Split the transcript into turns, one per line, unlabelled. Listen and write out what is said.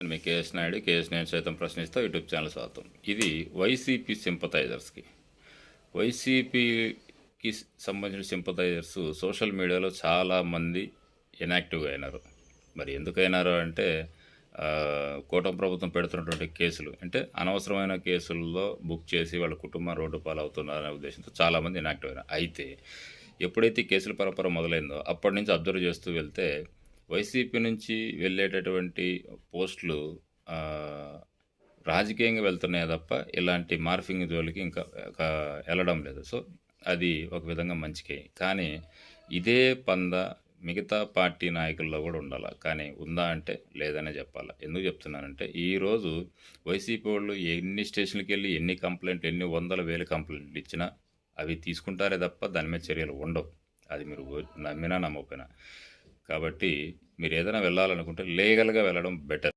నేను మీ KS Naidu KS నేను సైతం ప్రశ్నిస్తా యూట్యూబ్ ఛానల్ స్వాగతం. ఇది వైసీపీ సింపథైజర్స్కి. వైసీపీకి సంబంధించిన సింపథైజర్స్ సోషల్ మీడియాలో చాలామంది ఇనాక్టివ్గా అయినారు. మరి ఎందుకైనారు అంటే కూటమి ప్రభుత్వం పెడుతున్నటువంటి కేసులు. అంటే అనవసరమైన కేసుల్లో బుక్ చేసి వాళ్ళ కుటుంబం రోడ్డు పాలవుతున్నారనే ఉద్దేశంతో చాలామంది ఇనాక్టివ్ అయినారు. అయితే ఎప్పుడైతే కేసుల పరంపర మొదలైందో అప్పటి నుంచి అబ్జర్వ్ చేస్తూ వెళ్తే వైసీపీ నుంచి వెళ్ళేటటువంటి పోస్టులు రాజకీయంగా వెళ్తున్నాయి తప్ప ఇలాంటి మార్ఫింగ్ జోలికి ఇంకా వెళ్ళడం లేదు. సో అది ఒక విధంగా మంచికే. కానీ ఇదే పంద మిగతా పార్టీ నాయకుల్లో కూడా ఉండాలి? కానీ ఉందా అంటే లేదనే చెప్పాలి? ఎందుకు చెప్తున్నానంటే ఈరోజు వైసీపీ వాళ్ళు ఎన్ని స్టేషన్లకు వెళ్ళి ఎన్ని కంప్లైంట్లు ఎన్ని వందల వేల కంప్లైంట్లు ఇచ్చినా అవి తీసుకుంటారే తప్ప దాని మీద చర్యలు ఉండవు. అది మీరు నమ్మినా నమ్మకపోయినా. కాబట్టి మీరు ఏదైనా వెళ్ళాలనుకుంటే లీగల్గా వెళ్ళడం బెటర్.